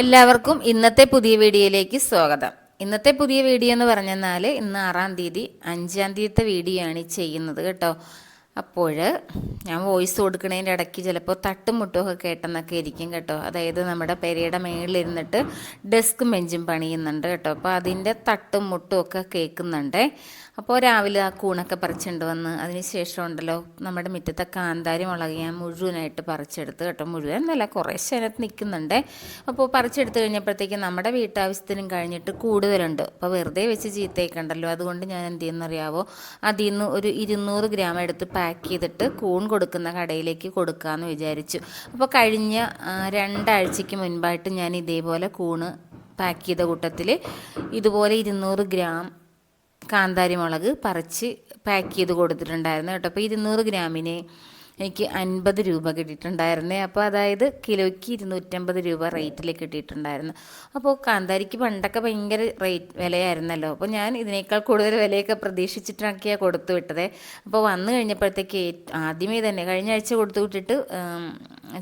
എല്ലാവർക്കും ഇന്നത്തെ പുതിയ വീഡിയോയിലേക്ക് സ്വാഗതം. ഇന്നത്തെ പുതിയ വീഡിയോ എന്ന് പറഞ്ഞെന്നാൽ ഇന്ന് ആറാം തീയതി അഞ്ചാം തീയതിത്തെ വീഡിയോ ആണ് ചെയ്യുന്നത് കേട്ടോ. അപ്പോൾ ഞാൻ വോയിസ് കൊടുക്കുന്നതിന്റെ ഇടയ്ക്ക് ചിലപ്പോൾ തട്ടും മുട്ടുമൊക്കെ കേട്ടെന്നൊക്കെ ഇരിക്കും കേട്ടോ. അതായത് നമ്മുടെ പെരയുടെ മേളിലിരുന്നിട്ട് ഡെസ്ക് ബെഞ്ചും പണിയുന്നുണ്ട് കേട്ടോ. അപ്പോൾ അതിന്റെ തട്ടും മുട്ടും ഒക്കെ കേൾക്കുന്നുണ്ട്. അപ്പോൾ രാവിലെ ആ കൂണൊക്കെ പറിച്ചുകൊണ്ട് വന്ന് അതിന് ശേഷം ഉണ്ടല്ലോ നമ്മുടെ മുറ്റത്തെ കാന്താരി മുളക് ഞാൻ മുഴുവനായിട്ട് പറിച്ചെടുത്ത് കേട്ടോ. മുഴുവൻ എന്നല്ല കുറേ അതിനകത്ത് നിൽക്കുന്നുണ്ട് അപ്പോൾ പറിച്ചെടുത്ത് കഴിഞ്ഞപ്പോഴത്തേക്കും നമ്മുടെ വീട്ടാവശ്യത്തിനും കഴിഞ്ഞിട്ട് കൂടുതലുണ്ട്. അപ്പോൾ വെറുതെ വെച്ച് ചീത്തയൊക്കെയുണ്ടല്ലോ അതുകൊണ്ട് ഞാൻ എന്ത് ചെയ്യുന്നറിയാവോ അതിൽ നിന്ന് ഒരു ഇരുന്നൂറ് ഗ്രാം എടുത്ത് പാക്ക് ചെയ്തിട്ട് കൂൺ കൊടുക്കുന്ന കടയിലേക്ക് കൊടുക്കാമെന്ന് വിചാരിച്ചു. അപ്പോൾ കഴിഞ്ഞ രണ്ടാഴ്ചയ്ക്ക് മുൻപായിട്ട് ഞാൻ ഇതേപോലെ കൂണ് പാക്ക് ചെയ്ത കൂട്ടത്തിൽ ഇതുപോലെ ഇരുന്നൂറ് ഗ്രാം കാന്താരി മുളക് പറിച്ച് പാക്ക് ചെയ്ത് കൊടുത്തിട്ടുണ്ടായിരുന്നു കേട്ടോ. അപ്പോൾ ഇരുന്നൂറ് ഗ്രാമിന് എനിക്ക് അൻപത് രൂപ കിട്ടിയിട്ടുണ്ടായിരുന്നേ. അപ്പോൾ അതായത് കിലോയ്ക്ക് ഇരുന്നൂറ്റമ്പത് രൂപ റേറ്റിൽ കിട്ടിയിട്ടുണ്ടായിരുന്നു. അപ്പോൾ കാന്താരിക്ക് പണ്ടൊക്കെ ഭയങ്കര റേറ്റ് വിലയായിരുന്നല്ലോ. അപ്പോൾ ഞാൻ ഇതിനേക്കാൾ കൂടുതൽ വിലയൊക്കെ പ്രതീക്ഷിച്ചിട്ടൊക്കെയാണ് കൊടുത്തു വിട്ടത്. അപ്പോൾ വന്നു കഴിഞ്ഞപ്പോഴത്തേക്ക് ആദ്യമേ തന്നെ കഴിഞ്ഞ ആഴ്ച കൊടുത്തു വിട്ടിട്ട്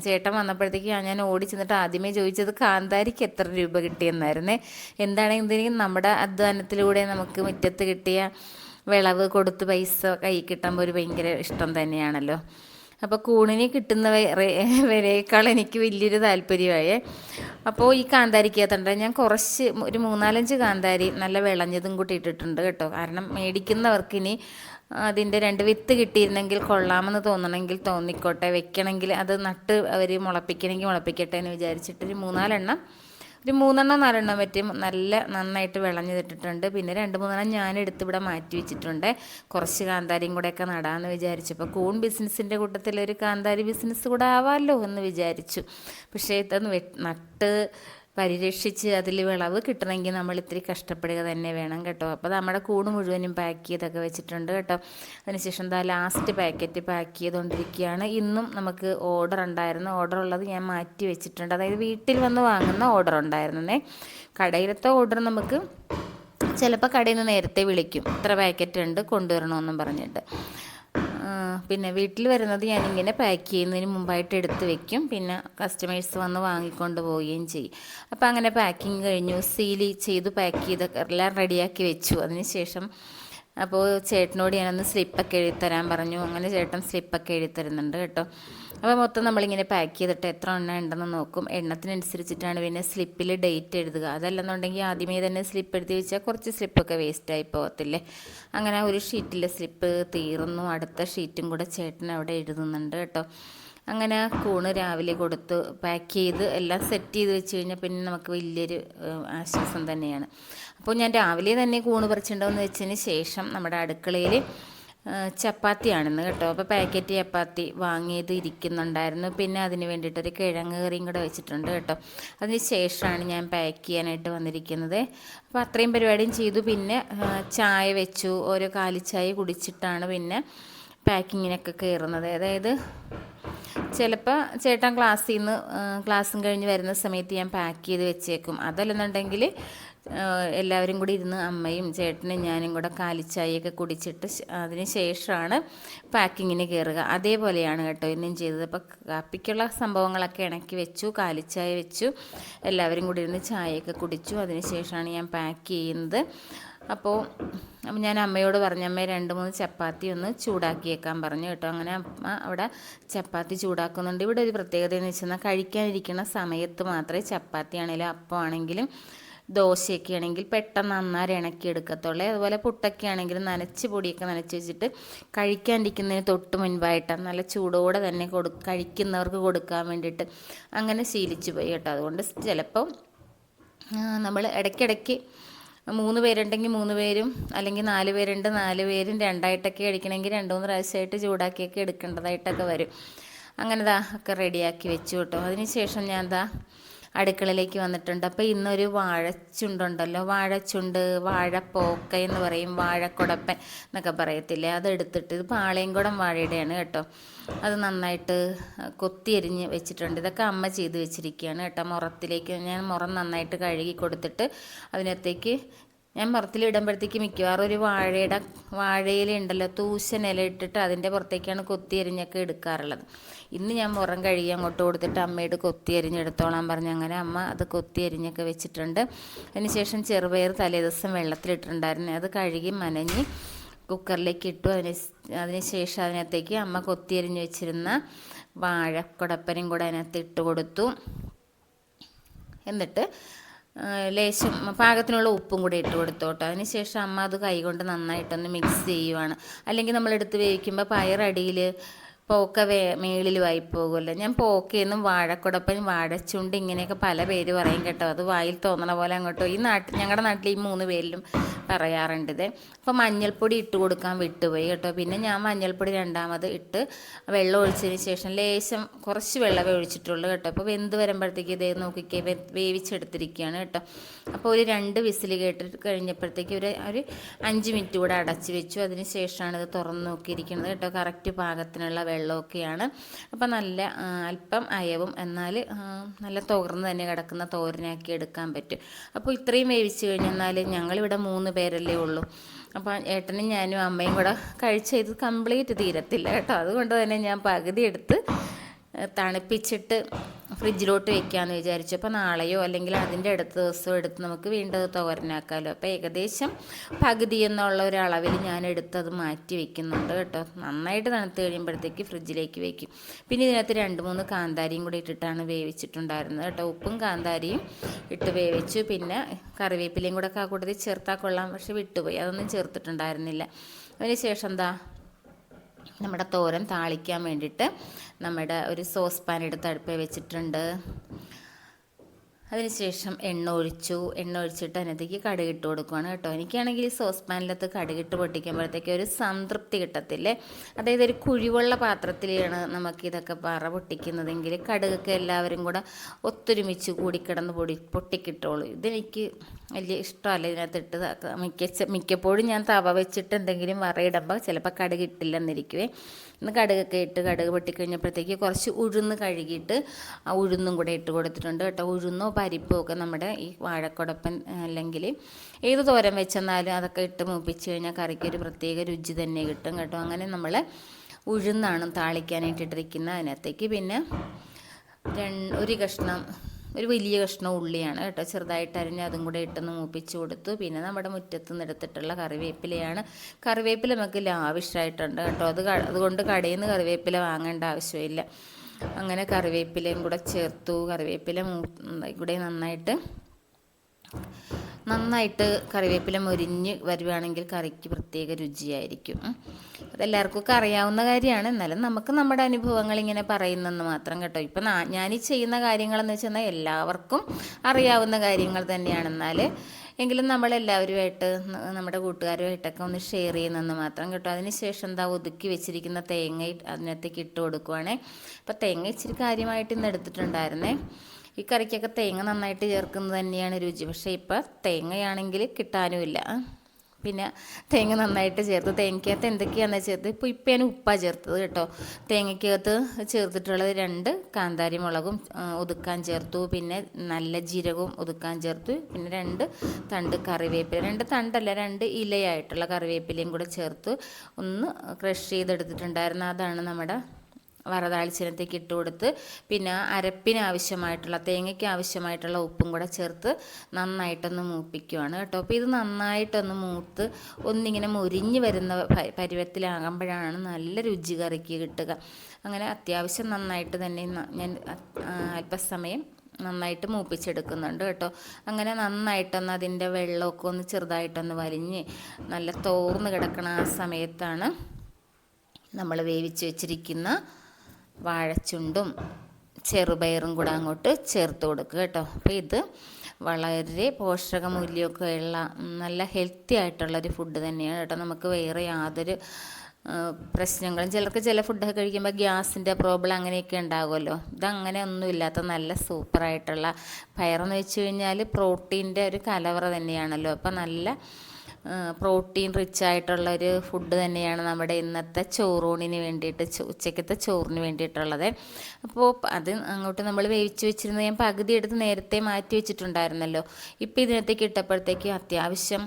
ചേട്ടൻ വന്നപ്പോഴത്തേക്ക് ഞാൻ ഓടി ചെന്നിട്ട് ആദ്യമേ ചോദിച്ചത് കാന്താരിക്ക് എത്ര രൂപ കിട്ടിയെന്നായിരുന്നേ. എന്താണെങ്കിലും നമ്മുടെ അധ്വാനത്തിലൂടെ നമുക്ക് മുറ്റത്ത് കിട്ടിയ വിളവ് കൊടുത്ത് പൈസ കൈ കിട്ടുമ്പോൾ ഒരു ഭയങ്കര ഇഷ്ടം തന്നെയാണല്ലോ. അപ്പോൾ കൂണിന് കിട്ടുന്ന വരേക്കാൾ എനിക്ക് വലിയൊരു താല്പര്യമായേ. അപ്പോൾ ഈ കാന്താരിക്കകത്തുണ്ട് ഞാൻ കുറച്ച് ഒരു മൂന്നാലഞ്ച് കാന്താരി നല്ല വിളഞ്ഞതും കൂട്ടി ഇട്ടിട്ടുണ്ട് കേട്ടോ. കാരണം മേടിക്കുന്നവർക്ക് ഇനി അതിന്റെ രണ്ട് വിത്ത് കിട്ടിയിരുന്നെങ്കിൽ കൊള്ളാമെന്ന് തോന്നണമെങ്കിൽ തോന്നിക്കോട്ടെ. വെക്കണമെങ്കിൽ അത് നട്ട് അവർ മുളപ്പിക്കണമെങ്കിൽ മുളപ്പിക്കട്ടെ എന്ന് വിചാരിച്ചിട്ട് ഒരു മൂന്നാലെണ്ണം ഒരു മൂന്നെണ്ണം നാലെണ്ണം പറ്റി നല്ല നന്നായിട്ട് വിളഞ്ഞിട്ടിട്ടുണ്ട്. പിന്നെ രണ്ട് മൂന്നെണ്ണം ഞാൻ എടുത്ത് ഇവിടെ മാറ്റി വെച്ചിട്ടുണ്ട്. കുറച്ച് കാന്താരിയും കൂടെയൊക്കെ നടാമെന്ന് വിചാരിച്ചപ്പോൾ കൂൺ ബിസിനസ്സിന്റെ കൂട്ടത്തിൽ ഒരു കാന്താരി ബിസിനസ് കൂടെ ആവാമല്ലോ എന്ന് വിചാരിച്ചു. പക്ഷേ ഇതൊന്ന് നട്ട് പരിരക്ഷിച്ച് അതിൽ വിളവ് കിട്ടണമെങ്കിൽ നമ്മൾ ഇത്തിരി കഷ്ടപ്പെടുക തന്നെ വേണം കേട്ടോ. അപ്പോൾ നമ്മുടെ കൂട് മുഴുവനും പാക്ക് ചെയ്തൊക്കെ വെച്ചിട്ടുണ്ട് കേട്ടോ. അതിനുശേഷം എന്താ ലാസ്റ്റ് പാക്കറ്റ് പാക്ക് ചെയ്തുകൊണ്ടിരിക്കുകയാണ്. ഇന്നും നമുക്ക് ഓർഡർ ഉണ്ടായിരുന്നു. ഓർഡർ ഉള്ളത് ഞാൻ മാറ്റി വെച്ചിട്ടുണ്ട്. അതായത് വീട്ടിൽ വന്ന് വാങ്ങുന്ന ഓർഡർ ഉണ്ടായിരുന്നേ. കടയിലത്തെ ഓർഡർ നമുക്ക് ചിലപ്പോൾ കടയിൽ നിന്ന് നേരത്തെ വിളിക്കും. ഇത്ര പാക്കറ്റ് ഉണ്ട് കൊണ്ടുവരണമെന്നും പറഞ്ഞിട്ട്. പിന്നെ വീട്ടിൽ വരുന്നത് ഞാനിങ്ങനെ പാക്ക് ചെയ്യുന്നതിന് മുമ്പായിട്ട് എടുത്ത് വെക്കും. പിന്നെ കസ്റ്റമേഴ്സ് വന്ന് വാങ്ങിക്കൊണ്ട് പോവുകയും ചെയ്യും. അപ്പോൾ അങ്ങനെ പാക്കിങ് കഴിഞ്ഞു. സീൽ ചെയ്ത് പാക്ക് ചെയ്ത് എല്ലാം റെഡിയാക്കി വെച്ചു. അതിനുശേഷം അപ്പോൾ ചേട്ടനോട് ഞാനൊന്ന് സ്ലിപ്പൊക്കെ എഴുതി തരാൻ പറഞ്ഞു. അങ്ങനെ ചേട്ടൻ സ്ലിപ്പൊക്കെ എഴുതി തരുന്നുണ്ട് കേട്ടോ. അപ്പോൾ മൊത്തം നമ്മളിങ്ങനെ പാക്ക് ചെയ്തിട്ട് എത്ര എണ്ണ ഉണ്ടെന്ന് നോക്കും. എണ്ണത്തിനനുസരിച്ചിട്ടാണ് പിന്നെ സ്ലിപ്പിൽ ഡേറ്റ് എഴുതുക. അതല്ലെന്നുണ്ടെങ്കിൽ ആദ്യമേ തന്നെ സ്ലിപ്പ് എഴുതി വെച്ചാൽ കുറച്ച് സ്ലിപ്പൊക്കെ വേസ്റ്റായി പോകത്തില്ലേ അങ്ങനെ ഒരു ഷീറ്റിലെ സ്ലിപ്പ് തീർന്നു. അടുത്ത ഷീറ്റും കൂടെ ചേട്ടൻ അവിടെ എഴുതുന്നുണ്ട് കേട്ടോ. അങ്ങനെ കൂണ് രാവിലെ കൊടുത്ത് പാക്ക് ചെയ്ത് എല്ലാം സെറ്റ് ചെയ്ത് വെച്ച് കഴിഞ്ഞാൽ പിന്നെ നമുക്ക് വലിയൊരു ആശ്വാസം തന്നെയാണ്. അപ്പോൾ ഞാൻ രാവിലെ തന്നെ കൂണ് പറിച്ചിട്ടുണ്ടോ എന്ന് വെച്ചതിന് ശേഷം നമ്മുടെ അടുക്കളയിൽ ചപ്പാത്തിയാണെന്ന് കേട്ടോ. അപ്പോൾ പാക്കറ്റ് ചപ്പാത്തി വാങ്ങിയത് ഇരിക്കുന്നുണ്ടായിരുന്നു. പിന്നെ അതിന് വേണ്ടിയിട്ടൊരു കിഴങ്ങ് കറിയും കൂടെ വെച്ചിട്ടുണ്ട് കേട്ടോ. അതിന് ശേഷമാണ് ഞാൻ പാക്ക് ചെയ്യാനായിട്ട് വന്നിരിക്കുന്നത്. അപ്പോൾ അത്രയും പരിപാടിയും ചെയ്തു. പിന്നെ ചായ വെച്ചു. ഓരോ കാലിച്ചായ കുടിച്ചിട്ടാണ് പിന്നെ പാക്കിങ്ങിനൊക്കെ കയറുന്നത്. അതായത് ചിലപ്പോൾ ചേട്ടൻ ക്ലാസ്സിൽ നിന്ന് ക്ലാസ്സും കഴിഞ്ഞ് വരുന്ന സമയത്ത് ഞാൻ പാക്ക് ചെയ്ത് വെച്ചേക്കും. അതല്ലെന്നുണ്ടെങ്കിൽ എല്ലാവരും കൂടി ഇരുന്ന് അമ്മയും ചേട്ടനും ഞാനും കൂടെ കാലിച്ചായൊക്കെ കുടിച്ചിട്ട് അതിന് ശേഷമാണ് പാക്കിങ്ങിന് കയറുക അതേപോലെയാണ് കേട്ടോ ഇന്നും ചെയ്തത്. അപ്പോൾ കാപ്പിക്കുള്ള സംഭവങ്ങളൊക്കെ ഇണക്കി വെച്ചു കാലിച്ചായ വെച്ചു. എല്ലാവരും കൂടി ഇരുന്ന് ചായയൊക്കെ കുടിച്ചു. അതിന് ശേഷമാണ് ഞാൻ പാക്ക് ചെയ്യുന്നത്. അപ്പോൾ അപ്പം ഞാൻ അമ്മയോട് പറഞ്ഞു അമ്മ രണ്ട് മൂന്ന് ചപ്പാത്തി ഒന്ന് ചൂടാക്കിയേക്കാൻ പറഞ്ഞു കേട്ടോ. അങ്ങനെ അമ്മ അവിടെ ചപ്പാത്തി ചൂടാക്കുന്നുണ്ട്. ഇവിടെ ഒരു പ്രത്യേകത എന്ന് വെച്ചാൽ കഴിക്കാനിരിക്കുന്ന സമയത്ത് മാത്രമേ ചപ്പാത്തി ആണെങ്കിലും അപ്പം ആണെങ്കിലും ദോശയൊക്കെ ആണെങ്കിൽ പെട്ടെന്ന് നന്നായി ഇണക്കി എടുക്കത്തുള്ളൂ. അതുപോലെ പുട്ടൊക്കെ ആണെങ്കിലും നനച്ച് പൊടിയൊക്കെ നനച്ച് വെച്ചിട്ട് കഴിക്കാണ്ടിരിക്കുന്നതിന് തൊട്ട് മുൻപായിട്ട് നല്ല ചൂടോടെ തന്നെ കൊടു കഴിക്കുന്നവർക്ക് കൊടുക്കാൻ വേണ്ടിയിട്ട് അങ്ങനെ ശീലിച്ചു പോയി കേട്ടോ. അതുകൊണ്ട് ചിലപ്പം നമ്മൾ ഇടയ്ക്കിടയ്ക്ക് മൂന്ന് പേരുണ്ടെങ്കിൽ മൂന്ന് പേരും അല്ലെങ്കിൽ നാല് പേരുണ്ട് നാല് പേരും രണ്ടായിട്ടൊക്കെ അടിക്കണമെങ്കിൽ രണ്ട് മൂന്ന് പ്രാവശ്യമായിട്ട് ചൂടാക്കിയൊക്കെ എടുക്കേണ്ടതായിട്ടൊക്കെ വരും. അങ്ങനെ ദാ ഒക്കെ റെഡിയാക്കി വെച്ചു കേട്ടോ. അതിന് ശേഷം ഞാൻ ദാ അടുക്കളയിലേക്ക് വന്നിട്ടുണ്ട്. അപ്പോൾ ഇന്നൊരു വാഴച്ചുണ്ടുണ്ടല്ലോ. വാഴച്ചുണ്ട് വാഴപ്പോക്ക എന്ന് പറയും വാഴക്കുടപ്പൻ എന്നൊക്കെ പറയത്തില്ലേ? അതെടുത്തിട്ട് ഇത് പാളയംകുടം വാഴയുടെയാണ് കേട്ടോ. അത് നന്നായിട്ട് കൊത്തി എരിഞ്ഞ് വെച്ചിട്ടുണ്ട്. ഇതൊക്കെ അമ്മ ചെയ്ത് വെച്ചിരിക്കുകയാണ് കേട്ടോ. മുറത്തിലേക്ക് ഞാൻ മുറം നന്നായിട്ട് കഴുകി കൊടുത്തിട്ട് അതിനകത്തേക്ക് ഞാൻ പുറത്തിലിടുമ്പോഴത്തേക്ക് മിക്കവാറും ഒരു വാഴയുടെ വാഴയില ഉണ്ടല്ലോ തൂശൻ ഇല ഇട്ടിട്ട് അതിന്റെ പുറത്തേക്കാണ് കൊത്തി എരിഞ്ഞൊക്കെ എടുക്കാറുള്ളത്. ഇന്ന് ഞാൻ പുറം കഴുകി അങ്ങോട്ട് കൊടുത്തിട്ട് അമ്മയോട് കൊത്തി എരിഞ്ഞെടുത്തോളാൻ പറഞ്ഞു. അങ്ങനെ അമ്മ അത് കൊത്തി എരിഞ്ഞൊക്കെ വെച്ചിട്ടുണ്ട്. അതിനുശേഷം ചെറുപയർ തലേദിവസം വെള്ളത്തിലിട്ടിട്ടുണ്ടായിരുന്നു. അത് കഴുകി മനഞ്ഞ് കുക്കറിലേക്ക് ഇട്ടു. അതിന് അതിന് ശേഷം അതിനകത്തേക്ക് അമ്മ കൊത്തിയരിഞ്ഞ് വെച്ചിരുന്ന വാഴക്കുടപ്പനും കൂടെ അതിനകത്ത് ഇട്ട് കൊടുത്തു. എന്നിട്ട് ലേശം പാകത്തിനുള്ള ഉപ്പും കൂടി ഇട്ട് കൊടുത്തോട്ടോ. അതിനുശേഷം അമ്മ അത് കൈകൊണ്ട് നന്നായിട്ടൊന്ന് മിക്സ് ചെയ്യുവാണ്. അല്ലെങ്കിൽ നമ്മളെടുത്ത് വേവിക്കുമ്പോൾ പയറടിയിൽ പോക്ക വേ മേളിലുമായി പോകുമല്ലോ. ഞാൻ പോക്കയെന്നും വാഴക്കുടപ്പൻ വാഴച്ചുണ്ട് ഇങ്ങനെയൊക്കെ പല പേര് പറയും കേട്ടോ. അത് വായിൽ തോന്നണ പോലെ അങ്ങോട്ടോ ഈ നാട്ടിൽ ഞങ്ങളുടെ നാട്ടിൽ ഈ മൂന്ന് പേരിലും പറയാറുണ്ട് അപ്പോൾ മഞ്ഞൾപ്പൊടി ഇട്ട് കൊടുക്കാൻ വിട്ടുപോയി കേട്ടോ. പിന്നെ ഞാൻ മഞ്ഞൾപ്പൊടി രണ്ടാമത് ഇട്ട് വെള്ളം ഒഴിച്ചതിന് ശേഷം ലേശം കുറച്ച് വെള്ളമേ ഒഴിച്ചിട്ടുള്ളൂ കേട്ടോ. അപ്പോൾ വെന്ത് വരുമ്പോഴത്തേക്ക് ഇതേ നോക്കിക്കേ വേവിച്ചെടുത്തിരിക്കുകയാണ് കേട്ടോ. അപ്പോൾ ഒരു രണ്ട് വിസിൽ കേട്ടിട്ട് കഴിഞ്ഞപ്പോഴത്തേക്ക് ഒരു ഒരു അഞ്ച് മിനിറ്റ് കൂടെ അടച്ച് വെച്ചു. അതിന് ശേഷമാണ് ഇത് തുറന്ന് നോക്കിയിരിക്കുന്നത് കേട്ടോ. കറക്റ്റ് പാകത്തിനുള്ള വെള്ളമൊക്കെയാണ്. അപ്പോൾ നല്ല അല്പം അയവും എന്നാൽ നല്ല തുറന്ന് തന്നെ കിടക്കുന്ന തോരനാക്കി എടുക്കാൻ പറ്റും. അപ്പോൾ ഇത്രയും വേവിച്ച് കഴിഞ്ഞാൽ ഞങ്ങളിവിടെ മൂന്ന് പേരല്ലേ ഉള്ളൂ. അപ്പോൾ ഏട്ടനും ഞാനും അമ്മയും കൂടെ കഴിച്ച ഇത് കംപ്ലീറ്റ് തീരത്തില്ല കേട്ടോ. അതുകൊണ്ട് തന്നെ ഞാൻ പകുതി എടുത്ത് തണുപ്പിച്ചിട്ട് ഫ്രിഡ്ജിലോട്ട് വെക്കാമെന്ന് വിചാരിച്ചു. അപ്പോൾ നാളെയോ അല്ലെങ്കിൽ അതിന്റെ അടുത്ത ദിവസം എടുത്ത് നമുക്ക് വീണ്ടും തോരനാക്കാമല്ലോ അപ്പോൾ ഏകദേശം പകുതി എന്നുള്ള ഒരു അളവിൽ ഞാൻ എടുത്തത് മാറ്റി വെക്കുന്നുണ്ട് കേട്ടോ. നന്നായിട്ട് തണുത്ത് കഴിയുമ്പോഴത്തേക്ക് ഫ്രിഡ്ജിലേക്ക് വെക്കും. പിന്നെ ഇതിനകത്ത് രണ്ട് മൂന്ന് കാന്താരിയും കൂടി ഇട്ടിട്ടാണ് വേവിച്ചിട്ടുണ്ടായിരുന്നത് കേട്ടോ. ഉപ്പും കാന്താരിയും ഇട്ട് വേവിച്ചു. പിന്നെ കറിവേപ്പിലയും കൂടെ ഒക്കെ കൂട്ടത്തിൽ ചേർത്താൽ കൊള്ളാം. പക്ഷെ വിട്ടുപോയി. അതൊന്നും ചേർത്തിട്ടുണ്ടായിരുന്നില്ല. അതിന് ശേഷം എന്താ? നമ്മുടെ തോരൻ താളിക്കാൻ വേണ്ടിയിട്ട് നമ്മുടെ ഒരു സോസ് പാൻ എടുത്ത് അടുപ്പിൽ വെച്ചിട്ടുണ്ട്. അതിനുശേഷം എണ്ണ ഒഴിച്ചു. എണ്ണ ഒഴിച്ചിട്ട് അതിനകത്തേക്ക് കടുകിട്ട് കൊടുക്കുകയാണ് കേട്ടോ. എനിക്കാണെങ്കിൽ ഈ സോസ് പാനിലത്ത് കടുകിട്ട് പൊട്ടിക്കുമ്പോഴത്തേക്ക് ഒരു സംതൃപ്തി കിട്ടത്തില്ലേ? അതായത് ഒരു കുഴിവുള്ള പാത്രത്തിലാണ് നമുക്കിതൊക്കെ പറ പൊട്ടിക്കുന്നതെങ്കിൽ കടുകൊക്കെ എല്ലാവരും കൂടെ ഒത്തൊരുമിച്ച് കൂടിക്കിടന്ന് പൊടി പൊട്ടിക്കിട്ടോളൂ. ഇതെനിക്ക് വലിയ ഇഷ്ടമല്ല ഇതിനകത്തിട്ട് മിക്ക മിക്കപ്പോഴും ഞാൻ തവ വെച്ചിട്ട് എന്തെങ്കിലും വറയിടുമ്പോൾ ചിലപ്പോൾ കടുക് ഇട്ടില്ലെന്നിരിക്കുവേ. ഇന്ന് കടുകൊക്കെ ഇട്ട് കടുക് പൊട്ടിക്കഴിഞ്ഞപ്പോഴത്തേക്ക് കുറച്ച് ഉഴുന്ന് കഴുകിയിട്ട് ആ ഉഴുന്നും കൂടെ ഇട്ട് കൊടുത്തിട്ടുണ്ട് കേട്ടോ. ഉഴുന്നോ പരിപ്പോ ഒക്കെ നമ്മുടെ ഈ വാഴക്കുടപ്പൻ അല്ലെങ്കിൽ ഏത് തോരൻ വെച്ചെന്നാലും അതൊക്കെ ഇട്ട് മൂപ്പിച്ച് കഴിഞ്ഞാൽ കറിക്ക് ഒരു പ്രത്യേക രുചി തന്നെ കിട്ടും കേട്ടോ. അങ്ങനെ നമ്മൾ ഉഴുന്നാണ് താളിക്കാനായിട്ട് ഇട്ടിരിക്കുന്നത് അതിനകത്തേക്ക്. പിന്നെ രണ്ട് ഒരു കഷ്ണം ഒരു വലിയ കഷ്ണം ഉള്ളിയാണ് കേട്ടോ. ചെറുതായിട്ട് അരിഞ്ഞ് അതും കൂടെ ഇട്ടൊന്ന് മൂപ്പിച്ച് കൊടുത്തു. പിന്നെ നമ്മുടെ മുറ്റത്ത് നിന്ന് എടുത്തിട്ടുള്ള കറിവേപ്പിലയാണ്. കറിവേപ്പില നമുക്ക് ലാവിഷായിട്ടുണ്ട് കേട്ടോ. അത് അതുകൊണ്ട് കടയിൽ നിന്ന് കറിവേപ്പില വാങ്ങേണ്ട ആവശ്യമില്ല. അങ്ങനെ കറിവേപ്പിലയും കൂടെ ചേർത്തു. കറിവേപ്പില കൂടെ നന്നായിട്ട് നന്നായിട്ട് കറിവേപ്പില മൊരിഞ്ഞ് വരുവാണെങ്കിൽ കറിക്ക് പ്രത്യേക രുചിയായിരിക്കും. അതെല്ലാവർക്കും അറിയാവുന്ന കാര്യമാണ്. എന്നാലും നമുക്ക് നമ്മുടെ അനുഭവങ്ങൾ ഇങ്ങനെ പറയുന്നെന്ന് മാത്രം കേട്ടോ. ഇപ്പം ഞാൻ ഈ ചെയ്യുന്ന കാര്യങ്ങളെന്ന് വെച്ചാൽ എല്ലാവർക്കും അറിയാവുന്ന കാര്യങ്ങൾ തന്നെയാണെന്നാൽ എങ്കിലും നമ്മളെല്ലാവരുമായിട്ട് നമ്മുടെ കൂട്ടുകാരുമായിട്ടൊക്കെ ഒന്ന് ഷെയർ ചെയ്യുന്നെന്ന് മാത്രം കേട്ടോ. അതിന് ശേഷം എന്താ ഒതുക്കി വെച്ചിരിക്കുന്ന തേങ്ങ അതിനകത്തേക്ക് ഇട്ട് കൊടുക്കുവാണേ. അപ്പോൾ തേങ്ങ ഇച്ചിരി കാര്യമായിട്ട് ഇന്ന് എടുത്തിട്ടുണ്ടായിരുന്നേ. ഈ കറിക്കൊക്കെ തേങ്ങ നന്നായിട്ട് ചേർക്കുന്നത് തന്നെയാണ് രുചി. പക്ഷേ ഇപ്പം തേങ്ങയാണെങ്കിൽ കിട്ടാനുമില്ല. പിന്നെ തേങ്ങ നന്നായിട്ട് ചേർത്ത് തേങ്ങയ്ക്കകത്ത് എന്തൊക്കെയാണെന്ന് ചേർത്ത് ഇപ്പോൾ ഇപ്പം ഞാൻ ഉപ്പാണ് ചേർത്തത് കേട്ടോ. തേങ്ങയ്ക്കകത്ത് ചേർത്തിട്ടുള്ളത് രണ്ട് കാന്താരി മുളകും ഒതുക്കാൻ ചേർത്തു. പിന്നെ നല്ല ജീരകവും ഒതുക്കാൻ ചേർത്തു. പിന്നെ രണ്ട് തണ്ട് കറിവേപ്പില. രണ്ട് തണ്ടല്ല രണ്ട് ഇലയായിട്ടുള്ള കറിവേപ്പിലയും കൂടെ ചേർത്ത് ഒന്ന് ക്രഷ് ചെയ്തെടുത്തിട്ടുണ്ടായിരുന്നു. അതാണ് നമ്മുടെ വറതാളിച്ചിനത്തേക്ക് ഇട്ട് കൊടുത്ത് പിന്നെ അരപ്പിന് ആവശ്യമായിട്ടുള്ള തേങ്ങയ്ക്ക് ആവശ്യമായിട്ടുള്ള ഉപ്പും കൂടെ ചേർത്ത് നന്നായിട്ടൊന്ന് മൂപ്പിക്കുവാണ് കേട്ടോ. അപ്പോൾ ഇത് നന്നായിട്ടൊന്ന് മൂത്ത് ഒന്നിങ്ങനെ മുരിഞ്ഞ് വരുന്ന പരുവത്തിലാകുമ്പോഴാണ് നല്ല രുചി കറിക്ക് കിട്ടുക. അങ്ങനെ അത്യാവശ്യം നന്നായിട്ട് തന്നെ ഞാൻ അല്പസമയം നന്നായിട്ട് മൂപ്പിച്ചെടുക്കുന്നുണ്ട് കേട്ടോ. അങ്ങനെ നന്നായിട്ടൊന്ന് അതിന്റെ വെള്ളമൊക്കെ ഒന്ന് ചെറുതായിട്ടൊന്ന് വലിഞ്ഞ് നല്ല തോർന്ന് കിടക്കണ ആ സമയത്താണ് നമ്മൾ വേവിച്ച് വെച്ചിരിക്കുന്ന വാഴച്ചുണ്ടും ചെറുപയറും കൂടെ അങ്ങോട്ട് ചേർത്ത് കൊടുക്കുക കേട്ടോ. അപ്പോൾ ഇത് വളരെ ഉള്ള നല്ല ഹെൽത്തി ആയിട്ടുള്ളൊരു ഫുഡ് തന്നെയാണ് കേട്ടോ. നമുക്ക് വേറെ യാതൊരു പ്രശ്നങ്ങളും ചിലർക്ക് ചില ഫുഡൊക്കെ കഴിക്കുമ്പോൾ ഗ്യാസിന്റെ പ്രോബ്ലം അങ്ങനെയൊക്കെ ഉണ്ടാകുമല്ലോ ഇതങ്ങനെ ഒന്നുമില്ലാത്ത നല്ല സൂപ്പറായിട്ടുള്ള പയറെന്ന് വെച്ച് കഴിഞ്ഞാൽ പ്രോട്ടീന്റെ ഒരു കലവറ തന്നെയാണല്ലോ. അപ്പോൾ നല്ല പ്രോട്ടീൻ റിച്ച് ആയിട്ടുള്ള ഒരു ഫുഡ് തന്നെയാണ് നമ്മുടെ ഇന്നത്തെ ചോറൂണിന് വേണ്ടിയിട്ട് ഉച്ചക്കത്തെ ചോറിന് വേണ്ടിയിട്ടുള്ളത്. അപ്പോൾ അത് അങ്ങോട്ട് നമ്മൾ വേവിച്ച് വെച്ചിരുന്നത് ഞാൻ പകുതി എടുത്ത് നേരത്തെ മാറ്റി വെച്ചിട്ടുണ്ടായിരുന്നല്ലോ. ഇപ്പോൾ ഇതിനകത്തേക്ക് ഇട്ടപ്പോഴത്തേക്ക് അത്യാവശ്യം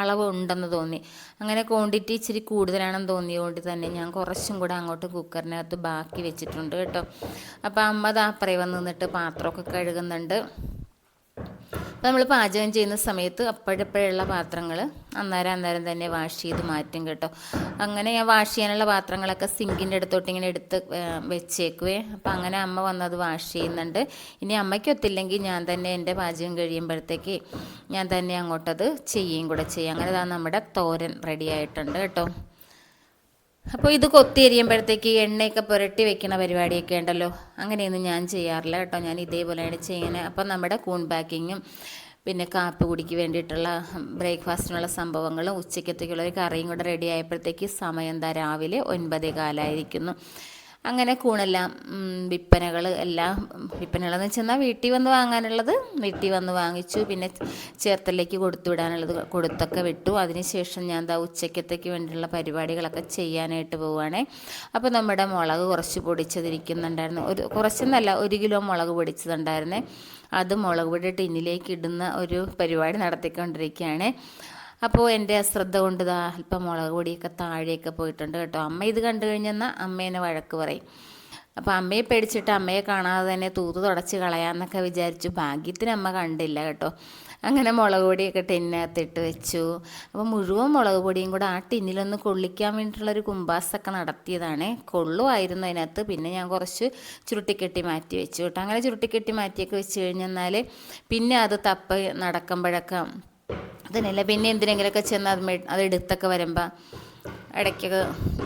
അളവ് ഉണ്ടെന്ന് തോന്നി. അങ്ങനെ ക്വാണ്ടിറ്റി ഇച്ചിരി കൂടുതലാണെന്ന് തോന്നിയതുകൊണ്ട് തന്നെ ഞാൻ കുറച്ചും കൂടെ അങ്ങോട്ട് കുക്കറിനകത്ത് ബാക്കി വെച്ചിട്ടുണ്ട് കേട്ടോ. അപ്പോൾ അമ്മ ദാ അപ്പറേ വന്ന് നിന്നിട്ട് പാത്രമൊക്കെ കഴുകുന്നുണ്ട്. അപ്പോൾ നമ്മൾ പാചകം ചെയ്യുന്ന സമയത്ത് അപ്പോഴപ്പോഴുള്ള പാത്രങ്ങൾ അന്നേരം അന്നേരം തന്നെ വാഷ് ചെയ്ത് മാറ്റും കേട്ടോ. അങ്ങനെ ഞാൻ വാഷ് ചെയ്യാനുള്ള പാത്രങ്ങളൊക്കെ സിങ്കിന്റെ അടുത്തോട്ട് ഇങ്ങനെ എടുത്ത് വെച്ചേക്കുവേ. അപ്പോൾ അങ്ങനെ അമ്മ വന്നത് വാഷ് ചെയ്യുന്നുണ്ട്. ഇനി അമ്മയ്ക്കൊത്തില്ലെങ്കിൽ ഞാൻ തന്നെ എന്റെ പാചകം കഴിയുമ്പോഴത്തേക്ക് ഞാൻ തന്നെ അങ്ങോട്ടത് ചെയ്യുകയും കൂടെ ചെയ്യും. അങ്ങനെ നമ്മുടെ തോരൻ റെഡി ആയിട്ടുണ്ട് കേട്ടോ. അപ്പോൾ ഇത് കൊത്തി എരിയുമ്പോഴത്തേക്ക് എണ്ണയൊക്കെ പുരട്ടി വെക്കുന്ന പരിപാടിയൊക്കെ ഉണ്ടല്ലോ. അങ്ങനെയൊന്നും ഞാൻ ചെയ്യാറില്ല കേട്ടോ. ഞാൻ ഇതേപോലെയാണ് ചെയ്യുന്നത്. അപ്പം നമ്മുടെ കൂൺ പാക്കിങ്ങും പിന്നെ കാപ്പി കുടിക്ക് വേണ്ടിയിട്ടുള്ള ബ്രേക്ക്ഫാസ്റ്റിനുള്ള സംഭവങ്ങളും ഉച്ചയ്ക്കത്തേക്കുള്ള ഒരു കറിയും കൂടെ റെഡി ആയപ്പോഴത്തേക്ക് സമയം എന്താ? രാവിലെ ഒൻപതേ കാലമായിരിക്കുന്നു അങ്ങനെ കൂണെല്ലാം വിൽപ്പനകൾ എല്ലാം വിൽപ്പനകളെന്ന് വെച്ചെന്നാൽ വീട്ടിൽ വന്ന് വാങ്ങാനുള്ളത് വീട്ടിൽ വന്ന് വാങ്ങിച്ചു. പിന്നെ ചേർത്തലേക്ക് കൊടുത്തു വിടാനുള്ളത് കൊടുത്തൊക്കെ വിട്ടു. അതിനുശേഷം ഞാൻ എന്താ ഉച്ചക്കത്തേക്ക് വേണ്ടിയുള്ള പരിപാടികളൊക്കെ ചെയ്യാനായിട്ട് പോവുകയാണേ അപ്പോൾ നമ്മുടെ മുളക് കുറച്ച് പൊടിച്ചതിരിക്കുന്നുണ്ടായിരുന്നു. ഒരു കുറച്ചെന്നല്ല ഒരു കിലോ മുളക് പൊടിച്ചതുണ്ടായിരുന്നേ. അത് മുളക് പൊടി ടിന്നിലേക്ക് ഇടുന്ന ഒരു പരിപാടി നടത്തിക്കൊണ്ടിരിക്കുകയാണ്. അപ്പോൾ എന്റെ അശ്രദ്ധ കൊണ്ട് അല്പം മുളക് പൊടിയൊക്കെ താഴെയൊക്കെ പോയിട്ടുണ്ട് കേട്ടോ. അമ്മ ഇത് കണ്ടു കഴിഞ്ഞെന്നാൽ അമ്മേനെ വഴക്ക് പറയും. അപ്പോൾ അമ്മയെ പേടിച്ചിട്ട് അമ്മയെ കാണാതെ തന്നെ തൂത്ത് തുടച്ച് കളയാമെന്നൊക്കെ വിചാരിച്ചു. ഭാഗ്യത്തിന് അമ്മ കണ്ടില്ല കേട്ടോ. അങ്ങനെ മുളക് പൊടിയൊക്കെ ടിന്നകത്തിട്ട് വെച്ചു. അപ്പോൾ മുഴുവൻ മുളക് പൊടിയും കൂടെ ആ ടിന്നിലൊന്ന് കൊള്ളിക്കാൻ വേണ്ടിയിട്ടുള്ളൊരു കുമ്പാസൊക്കെ നടത്തിയതാണ്. കൊള്ളുമായിരുന്നു അതിനകത്ത്. പിന്നെ ഞാൻ കുറച്ച് ചുരുട്ടിക്കെട്ടി മാറ്റി വെച്ചു കേട്ടോ. അങ്ങനെ ചുരുട്ടിക്കെട്ടി മാറ്റിയൊക്കെ വെച്ച് കഴിഞ്ഞെന്നാൽ പിന്നെ അത് തപ്പ നടക്കുമ്പോഴൊക്കെ അതിനല്ല പിന്നെ എന്തിനെങ്കിലുമൊക്കെ ചെന്ന് അത് അതെടുത്തൊക്കെ വരുമ്പോൾ ഇടയ്ക്കൊക്കെ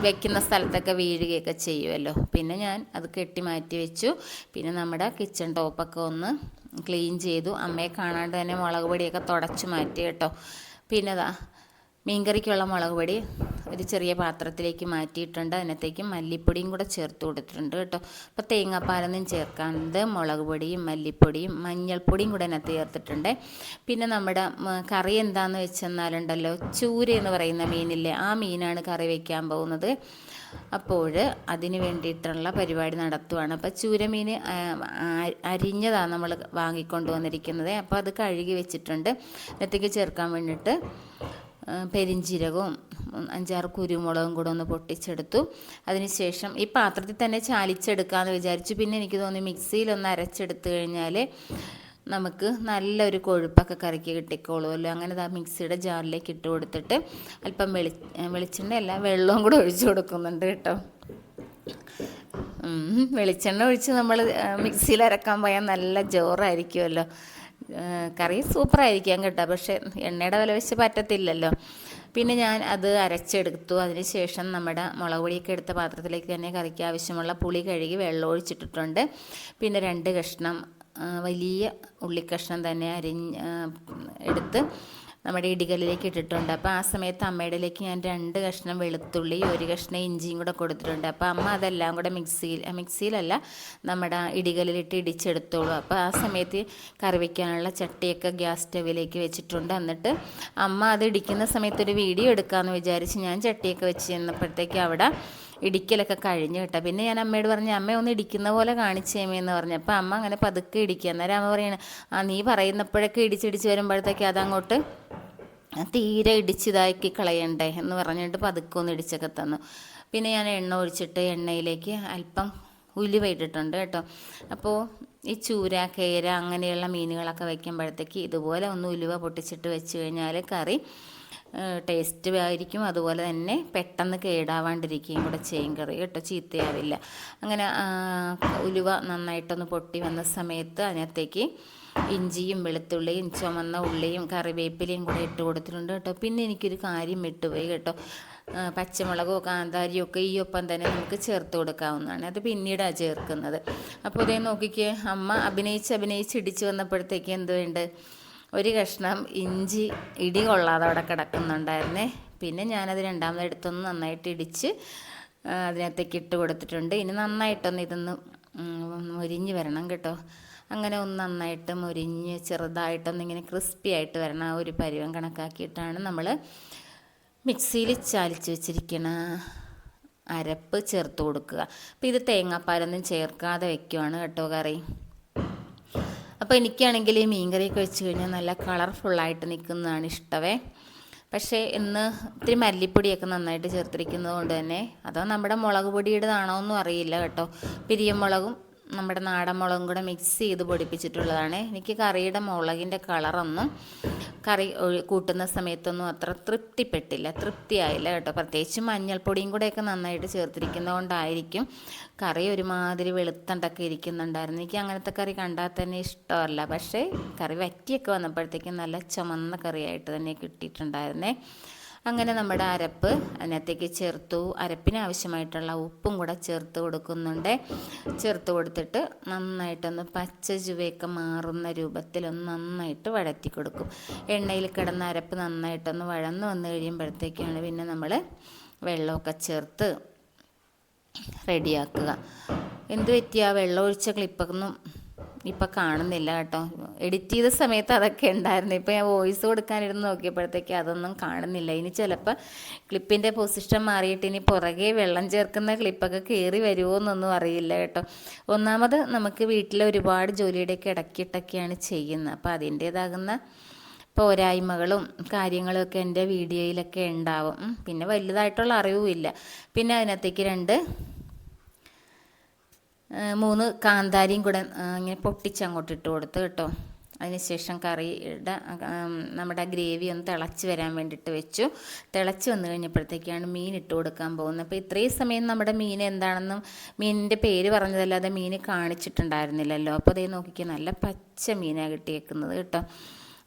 വെക്കുന്ന സ്ഥലത്തൊക്കെ വീഴുകയൊക്കെ ചെയ്യുമല്ലോ പിന്നെ ഞാൻ അത് കെട്ടി മാറ്റി വെച്ചു. പിന്നെ നമ്മുടെ കിച്ചൺ ടോപ്പൊക്കെ ഒന്ന് ക്ലീൻ ചെയ്തു. അമ്മയെ കാണാണ്ട് തന്നെ മുളക് പൊടിയൊക്കെ തുടച്ച് മാറ്റി കേട്ടോ. പിന്നെ ദാ മീൻകറിക്കുള്ള മുളക് പൊടി ഒരു ചെറിയ പാത്രത്തിലേക്ക് മാറ്റിയിട്ടുണ്ട്. അതിനകത്തേക്ക് മല്ലിപ്പൊടിയും കൂടെ ചേർത്ത് കൊടുത്തിട്ടുണ്ട് കേട്ടോ. അപ്പോൾ തേങ്ങാപ്പാലൊന്നും ചേർക്കാണ്ട് മുളക് പൊടിയും മല്ലിപ്പൊടിയും മഞ്ഞൾപ്പൊടിയും കൂടെ അതിനകത്ത് ചേർത്തിട്ടുണ്ട്. പിന്നെ നമ്മുടെ കറി എന്താണെന്ന് വെച്ചെന്നാലുണ്ടല്ലോ ചൂര എന്ന് പറയുന്ന മീനില്ലേ ആ മീനാണ് കറി വയ്ക്കാൻ പോകുന്നത്. അപ്പോൾ അതിന് വേണ്ടിയിട്ടുള്ള പരിപാടി നടത്തുവാണ്. അപ്പോൾ ചൂരമീൻ അരിഞ്ഞതാണ് നമ്മൾ വാങ്ങിക്കൊണ്ട് വന്നിരിക്കുന്നത്. അപ്പോൾ അത് കഴുകി വെച്ചിട്ടുണ്ട്. അതിനകത്തേക്ക് ചേർക്കാൻ വേണ്ടിയിട്ട് ആ, പെരിഞ്ജീരകവും അഞ്ചാറ് കുരുമുളകും കൂടെ ഒന്ന് പൊട്ടിച്ചെടുത്തു. അതിനുശേഷം ഈ പാത്രത്തിൽ തന്നെ ചാലിച്ചെടുക്കാമെന്ന് വിചാരിച്ചു. പിന്നെ എനിക്ക് തോന്നി മിക്സിയിലൊന്ന് അരച്ചെടുത്തു കഴിഞ്ഞാൽ നമുക്ക് നല്ലൊരു കൊഴുപ്പൊക്കെ കറിക്ക് കിട്ടിക്കോളുമല്ലോ. അങ്ങനെ ആ മിക്സിയുടെ ജാറിലേക്ക് ഇട്ട് കൊടുത്തിട്ട് അല്പം വെളി വെളിച്ചെണ്ണ അല്ല വെള്ളവും കൂടെ ഒഴിച്ചു കൊടുക്കുന്നുണ്ട് കേട്ടോ. വെളിച്ചെണ്ണ ഒഴിച്ച് നമ്മൾ മിക്സിയിൽ അരക്കാൻ പോയാൽ നല്ല ജോറായിരിക്കുമല്ലോ. കറി സൂപ്പറായിരിക്കാം കേട്ടോ. പക്ഷേ എണ്ണയുടെ വില വെച്ച് പറ്റത്തില്ലല്ലോ. പിന്നെ ഞാൻ അത് അരച്ചെടുത്തു. അതിന് ശേഷം നമ്മുടെ മുളക് പൊടിയൊക്കെ എടുത്ത പാത്രത്തിലേക്ക് തന്നെ കറിക്ക് ആവശ്യമുള്ള പുളി കഴുകി വെള്ളം ഒഴിച്ചിട്ടിട്ടുണ്ട്. പിന്നെ രണ്ട് കഷ്ണം വലിയ ഉള്ളിക്കഷ്ണം തന്നെ അരിഞ്ഞ് എടുത്ത് നമ്മുടെ ഇടികല്ലിലേക്ക് ഇട്ടിട്ടുണ്ട്. അപ്പോൾ ആ സമയത്ത് അമ്മയുടെയിലേക്ക് ഞാൻ രണ്ട് കഷ്ണം വെളുത്തുള്ളി ഒരു കഷ്ണം ഇഞ്ചിയും കൂടെ കൊടുത്തിട്ടുണ്ട്. അപ്പോൾ അമ്മ അതെല്ലാം കൂടെ മിക്സിയിൽ മിക്സിയിലല്ല നമ്മുടെ ഇടികല്ലിലിട്ട് ഇടിച്ചെടുത്തോളൂ. അപ്പോൾ ആ സമയത്ത് കറി വയ്ക്കാനുള്ള ചട്ടിയൊക്കെ ഗ്യാസ് സ്റ്റവിലേക്ക് വെച്ചിട്ടുണ്ട്. എന്നിട്ട് അമ്മ അത് ഇടിക്കുന്ന സമയത്ത് ഒരു വീഡിയോ എടുക്കാമെന്ന് വിചാരിച്ച് ഞാൻ ചട്ടിയൊക്കെ വെച്ച് ചെന്നപ്പോഴത്തേക്ക് അവിടെ ഇടിക്കലൊക്കെ കഴിഞ്ഞു കേട്ടോ. പിന്നെ ഞാൻ അമ്മയോട് പറഞ്ഞു അമ്മ ഒന്ന് ഇടിക്കുന്ന പോലെ കാണിച്ചേമേ എന്ന് പറഞ്ഞു. അപ്പോൾ അമ്മ അങ്ങനെ പതുക്കെ ഇടിക്കുക. അന്നേരം അമ്മ പറയണ ആ നീ പറയുന്നപ്പോഴൊക്കെ ഇടിച്ചിടിച്ച് വരുമ്പോഴത്തേക്ക് അതങ്ങോട്ട് തീരെ ഇടിച്ചിതാക്കി കളയണ്ടേ എന്ന് പറഞ്ഞിട്ട് പതുക്കെ ഒന്ന് ഇടിച്ചൊക്കെ തന്നു. പിന്നെ ഞാൻ എണ്ണ ഒഴിച്ചിട്ട് എണ്ണയിലേക്ക് അല്പം ഉലുവ ഇട്ടിട്ടുണ്ട് കേട്ടോ. അപ്പോൾ ഈ ചൂര കേര അങ്ങനെയുള്ള മീനുകളൊക്കെ വയ്ക്കുമ്പോഴത്തേക്ക് ഇതുപോലെ ഒന്ന് ഉലുവ പൊട്ടിച്ചിട്ട് വെച്ച് കഴിഞ്ഞാൽ കറി ടേസ്റ്റ് ആയിരിക്കും. അതുപോലെ തന്നെ പെട്ടെന്ന് കേടാവാണ്ടിരിക്കുകയും കൂടെ ചെയ്യും. കറി കേട്ടോ ചീത്തയാവില്ല. അങ്ങനെ ഉലുവ നന്നായിട്ടൊന്ന് പൊട്ടി വന്ന സമയത്ത് അതിനകത്തേക്ക് ഇഞ്ചിയും വെളുത്തുള്ളിയും ചുമന്ന ഉള്ളിയും കറിവേപ്പിലയും കൂടെ ഇട്ട് കൊടുത്തിട്ടുണ്ട് കേട്ടോ. പിന്നെ എനിക്കൊരു കാര്യം വിട്ടുപോയി കേട്ടോ. പച്ചമുളകോ കാന്താരിയോ ഒക്കെ ഈ ഒപ്പം തന്നെ നമുക്ക് ചേർത്ത് കൊടുക്കാവുന്നതാണ്. അത് പിന്നീടാണ് ചേർക്കുന്നത്. അപ്പോൾ ഇതേ നോക്കിക്കേ അമ്മ അഭിനയിച്ച് അഭിനയിച്ച് ഇടിച്ച് വന്നപ്പോഴത്തേക്ക് എന്തുണ്ട്? ഒരു കഷ്ണം ഇഞ്ചി ഇടി കൊള്ളാതെ അവിടെ കിടക്കുന്നുണ്ടായിരുന്നേ. പിന്നെ ഞാനത് രണ്ടാമത് എടുത്തൊന്ന് നന്നായിട്ട് ഇടിച്ച് അതിനകത്തേക്ക് ഇട്ട് കൊടുത്തിട്ടുണ്ട്. ഇനി നന്നായിട്ടൊന്ന് ഇതൊന്ന് മുരിഞ്ഞ് വരണം കേട്ടോ. അങ്ങനെ ഒന്ന് നന്നായിട്ട് മുരിഞ്ഞ് ചെറുതായിട്ടൊന്ന് ഇങ്ങനെ ക്രിസ്പി ആയിട്ട് വരണം. ആ ഒരു പരുവം കണക്കാക്കിയിട്ടാണ് നമ്മൾ മിക്സിയിൽ ചാലിച്ച് വെച്ചിരിക്കണ അരപ്പ് ചേർത്ത് കൊടുക്കുക. അപ്പോൾ ഇത് തേങ്ങാപ്പാലൊന്നും ചേർക്കാതെ വെക്കുവാണ് കേട്ടോ കറി. അപ്പോൾ എനിക്കാണെങ്കിൽ ഈ മീൻ കറിയൊക്കെ വെച്ച് കഴിഞ്ഞാൽ നല്ല കളർഫുള്ളായിട്ട് നിൽക്കുന്നതാണ് ഇഷ്ടമേ പക്ഷേ ഇന്ന് ഇത്തിരി മല്ലിപ്പൊടിയൊക്കെ നന്നായിട്ട് ചേർത്തിരിക്കുന്നത് കൊണ്ട് തന്നെ അതോ നമ്മുടെ മുളക് പൊടിയുടേതാണോ എന്നും അറിയില്ല കേട്ടോ. പിരിയമുളകും നമ്മുടെ നാടൻ മുളകും കൂടെ മിക്സ് ചെയ്ത് പൊടിപ്പിച്ചിട്ടുള്ളതാണ്. എനിക്ക് കറിയുടെ മുളകിന്റെ കളറൊന്നും കറി കൂട്ടുന്ന സമയത്തൊന്നും അത്ര തൃപ്തിപ്പെട്ടില്ല. തൃപ്തിയായില്ല കേട്ടോ. പ്രത്യേകിച്ച് മഞ്ഞൾപ്പൊടിയും കൂടെയൊക്കെ നന്നായിട്ട് ചേർത്തിരിക്കുന്നതുകൊണ്ടായിരിക്കും കറി ഒരുമാതിരി വെളുത്തണ്ടൊക്കെ ഇരിക്കുന്നുണ്ടായിരുന്നു. എനിക്ക് അങ്ങനത്തെ കറി കണ്ടാൽ തന്നെ ഇഷ്ടമല്ല. പക്ഷേ കറി വറ്റിയൊക്കെ വന്നപ്പോഴത്തേക്കും നല്ല ചുമന്ന കറിയായിട്ട് തന്നെ കിട്ടിയിട്ടുണ്ടായിരുന്നേ. അങ്ങനെ നമ്മുടെ അരപ്പ് അതിനകത്തേക്ക് ചേർത്തു. അരപ്പിന് ആവശ്യമായിട്ടുള്ള ഉപ്പും കൂടെ ചേർത്ത് കൊടുക്കുന്നുണ്ട്. ചേർത്ത് കൊടുത്തിട്ട് നന്നായിട്ടൊന്ന് പച്ച ചുവയൊക്കെ മാറുന്ന രൂപത്തിലൊന്ന് നന്നായിട്ട് വഴറ്റി കൊടുക്കും. എണ്ണയിൽ കിടന്ന അരപ്പ് നന്നായിട്ടൊന്ന് വഴന്ന് വന്നു കഴിയുമ്പോഴത്തേക്കാണ് പിന്നെ നമ്മൾ വെള്ളമൊക്കെ ചേർത്ത് റെഡിയാക്കുക. എന്ത് പറ്റിയ? വെള്ളം ഒഴിച്ച ക്ലിപ്പൊന്നും ഇപ്പം കാണുന്നില്ല കേട്ടോ. എഡിറ്റ് ചെയ്ത സമയത്ത് അതൊക്കെ ഉണ്ടായിരുന്നു. ഇപ്പോൾ ഞാൻ വോയിസ് കൊടുക്കാനിരുന്ന് നോക്കിയപ്പോഴത്തേക്ക് അതൊന്നും കാണുന്നില്ല. ഇനി ചിലപ്പോൾ ക്ലിപ്പിന്റെ പൊസിഷൻ മാറിയിട്ട് ഇനി പുറകെ വെള്ളം ചേർക്കുന്ന ക്ലിപ്പൊക്കെ കയറി വരുമോ എന്നൊന്നും അറിയില്ല കേട്ടോ. ഒന്നാമത് നമുക്ക് വീട്ടിൽ ഒരുപാട് ജോലിയുടെയൊക്കെ ഇടയ്ക്കിട്ടൊക്കെയാണ് ചെയ്യുന്നത്. അപ്പോൾ അതിന്റേതാകുന്ന പോരായ്മകളും കാര്യങ്ങളൊക്കെ എന്റെ വീഡിയോയിലൊക്കെ ഉണ്ടാവും. പിന്നെ വലുതായിട്ടുള്ള അറിവുമില്ല. പിന്നെ അതിനകത്തേക്ക് രണ്ട് മൂന്ന് കാന്താരിയും കൂടെ ഇങ്ങനെ പൊട്ടിച്ച് അങ്ങോട്ട് ഇട്ട് കൊടുത്ത് കേട്ടോ. അതിനുശേഷം കറിയുടെ നമ്മുടെ ഗ്രേവി ഒന്ന് തിളച്ച് വരാൻ വേണ്ടിയിട്ട് വെച്ചു. തിളച്ച് വന്നു കഴിഞ്ഞപ്പോഴത്തേക്കാണ് മീൻ ഇട്ട് കൊടുക്കാൻ പോകുന്നത്. അപ്പോൾ ഇത്രയും സമയം നമ്മുടെ മീൻ എന്താണെന്നും മീനിന്റെ പേര് പറഞ്ഞതല്ലാതെ മീൻ കാണിച്ചിട്ടുണ്ടായിരുന്നില്ലല്ലോ. അപ്പോൾ അതേ നോക്കിക്കുക നല്ല പച്ച മീനാണ് കിട്ടിയേക്കുന്നത് കേട്ടോ.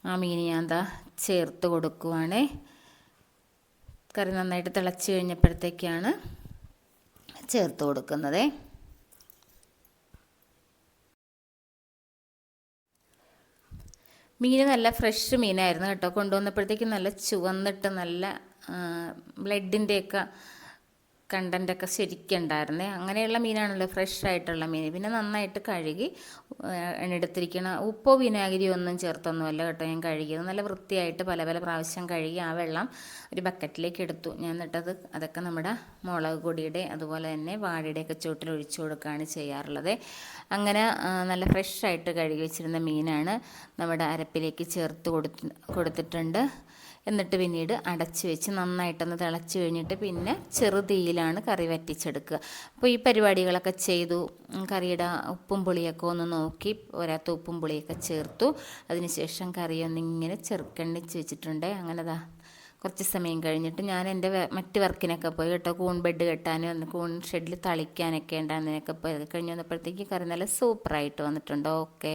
ആ മീൻ ഞാൻ എന്താ ചേർത്ത് കൊടുക്കുവാണേ. കറി നന്നായിട്ട് തിളച്ച് കഴിഞ്ഞപ്പോഴത്തേക്കാണ് ചേർത്ത് കൊടുക്കുന്നതേ. മീൻ നല്ല ഫ്രഷ് മീനായിരുന്നു കേട്ടോ. കൊണ്ടുവന്നപ്പോഴത്തേക്കും നല്ല ചുവന്നിട്ട് നല്ല ബ്ലഡിന്റെയൊക്കെ കണ്ടന്റൊക്കെ ശരിക്കുണ്ടായിരുന്നേ. അങ്ങനെയുള്ള മീനാണല്ലോ ഫ്രഷ് ആയിട്ടുള്ള മീൻ. പിന്നെ നന്നായിട്ട് കഴുകി എടുത്തിരിക്കണം ഉപ്പോ വിനാഗിരി ഒന്നും ചേർത്തൊന്നുമല്ല കേട്ടോ ഞാൻ കഴുകിയത്. നല്ല വൃത്തിയായിട്ട് പല പല പ്രാവശ്യം കഴുകി ആ വെള്ളം ഒരു ബക്കറ്റിലേക്ക് എടുത്തു. ഞാൻ എന്നിട്ടത് അതൊക്കെ നമ്മുടെ മുളക് പൊടിയുടെ അതുപോലെ തന്നെ വാഴയുടെയൊക്കെ ചുവട്ടിൽ ഒഴിച്ചു കൊടുക്കുകയാണ് ചെയ്യാറുള്ളത്. അങ്ങനെ നല്ല ഫ്രഷ് ആയിട്ട് കഴുകി വെച്ചിരുന്ന മീനാണ് നമ്മുടെ അരപ്പിലേക്ക് ചേർത്ത് കൊടുത്ത് കൊടുത്തിട്ടുണ്ട്. എന്നിട്ട് പിന്നീട് അടച്ച് വെച്ച് നന്നായിട്ടൊന്ന് തിളച്ച് കഴിഞ്ഞിട്ട് പിന്നെ ചെറുതീയിലാണ് കറി വറ്റിച്ചെടുക്കുക. അപ്പോൾ ഈ പരിപാടികളൊക്കെ ചെയ്തു. കറിയുടെ ഉപ്പും പുളിയൊക്കെ ഒന്ന് നോക്കി ഒരാത്ത ഉപ്പും പുളിയൊക്കെ ചേർത്തു. അതിനുശേഷം കറി ഇങ്ങനെ ചെറുക്കണ്ണിച്ച് വെച്ചിട്ടുണ്ട്. അങ്ങനെതാ കുറച്ച് സമയം കഴിഞ്ഞിട്ട് ഞാൻ എന്റെ മറ്റ് വർക്കിനൊക്കെ പോയി കേട്ടോ. കൂൺ ബെഡ് കെട്ടാനും കൂൺ ഷെഡിൽ തളിക്കാനൊക്കെ ഉണ്ടായിരുന്നതിനൊക്കെ പോയി. കഴിഞ്ഞ് വന്നപ്പോഴത്തേക്ക് കറി നല്ല സൂപ്പറായിട്ട് വന്നിട്ടുണ്ട്. ഓക്കെ.